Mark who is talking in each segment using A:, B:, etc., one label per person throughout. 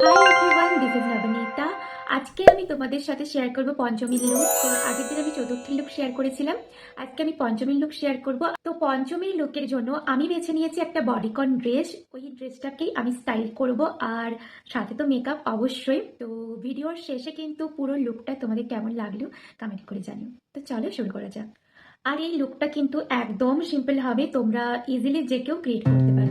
A: Hi everyone this is Nabanita আজকে আমি তোমাদের সাথে শেয়ার করব পঞ্চমীর লুক আগের দিন আমি চতুর্থীর লুক শেয়ার করেছিলাম। আজকে আমি পঞ্চমীর লুক শেয়ার করব। তো পঞ্চমীর লুকের জন্য আমি বেছে নিয়েছি একটা বডিকন ড্রেস ওই ড্রেসটাকেই আমি স্টাইল করব। আর সাথে তো মেকআপ অবশ্যই। তো ভিডিওর শেষে কিন্তু পুরো লুকটা তোমাদের কেমন লাগল কমেন্ট করে জানিও। তো চলো শুরু করা যাক। আর এই লুকটা কিন্তু একদম সিম্পল হবে। তোমরা ইজিলি যে কেউ ক্রিয়েট করতে পারো।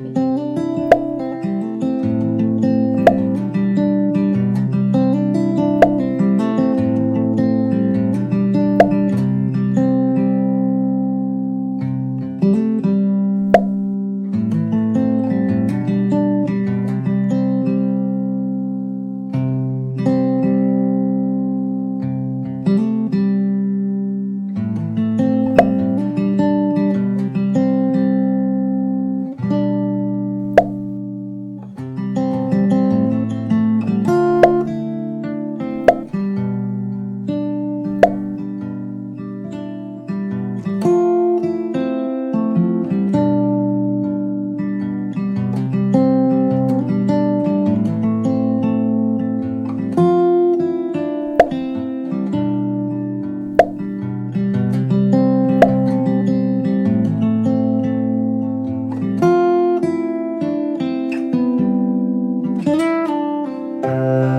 A: Música